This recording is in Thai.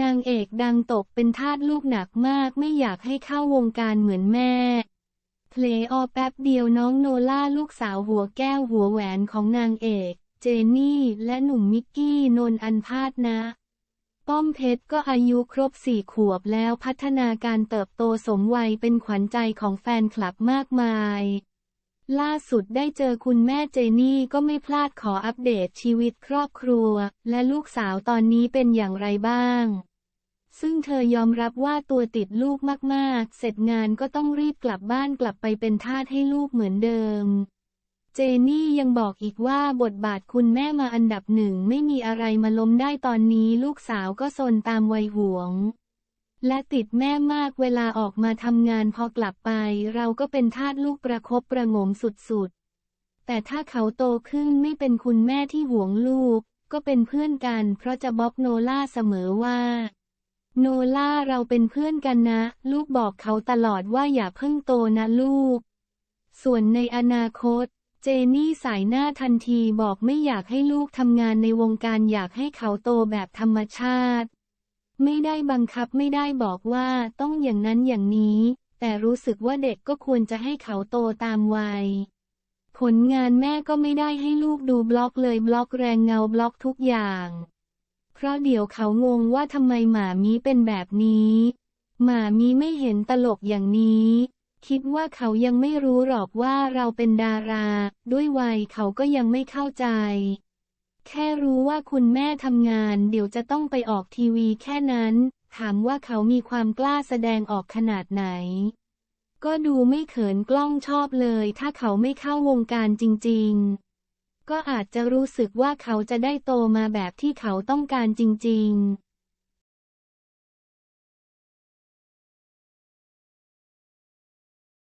นางเอกดังตกเป็นทาสลูกหนักมากไม่อยากให้เข้าวงการเหมือนแม่เพลออแป๊บเดียวน้องโนล่าลูกสาวหัวแก้วหัวแหวนของนางเอก เจนี่และหนุ่มมิกกี้นนท์อันพาดนะ ป้อมเพชรก็อายุครบสี่ขวบแล้วพัฒนาการเติบโตสมวัยเป็นขวัญใจของแฟนคลับมากมาย ล่าสุดได้เจอคุณแม่เจนี่ก็ไม่พลาดขออัปเดตชีวิตครอบครัว และลูกสาวตอนนี้เป็นอย่างไรบ้าง ซึ่งเธอยอมรับว่าตัวติดลูกมากๆ เสร็จงานก็ต้องรีบกลับบ้านกลับไปเป็นทาสให้ลูกเหมือนเดิม เจนี่ยังบอกอีกว่าบทบาทคุณแม่มาอันดับหนึ่งไม่มีอะไรมาล้มได้ตอนนี้ลูกสาวก็ซนตามวัยหวง และติดแม่มากเวลาออกมาทำงานพอกลับไป เราก็เป็นทาสลูกประคบประงมสุดๆ แต่ถ้าเขาโตขึ้นไม่เป็นคุณแม่ที่หวงลูก ก็เป็นเพื่อนกัน เพราะจะบอกโนล่าเสมอว่า โนล่าเราเป็นเพื่อนกันนะ ลูกบอกเขาตลอดว่าอย่าเพิ่งโตนะลูก ส่วนในอนาคต เจนี่สายหน้าทันทีบอกไม่อยากให้ลูกทำงานในวงการอยากให้เขาโตแบบธรรมชาติ ไม่ได้บังคับไม่ได้บอกว่าต้องอย่างนั้นอย่างนี้ แต่รู้สึกว่าเด็กก็ควรจะให้เขาโตตามวัย ผลงานแม่ก็ไม่ได้ให้ลูกดูบล็อกเลยบล็อกแรงเงาบล็อกทุกอย่าง เพราะเดี๋ยวเขางงว่าทำไมหมามีเป็นแบบนี้หมามีไม่เห็นตลกอย่างนี้ คิดว่าเขายังไม่รู้หรอกว่าเราเป็นดารา ด้วยวัยเขาก็ยังไม่เข้าใจ แค่รู้ว่าคุณแม่ทำงาน เดี๋ยวจะต้องไปออกทีวีแค่นั้น ถามว่าเขามีความกล้าแสดงออกขนาดไหน ก็ดูไม่เขินกล้องชอบเลย ถ้าเขาไม่เข้าวงการจริง ๆ ก็อาจจะรู้สึกว่าเขาจะได้โตมาแบบที่เขาต้องการจริง ๆ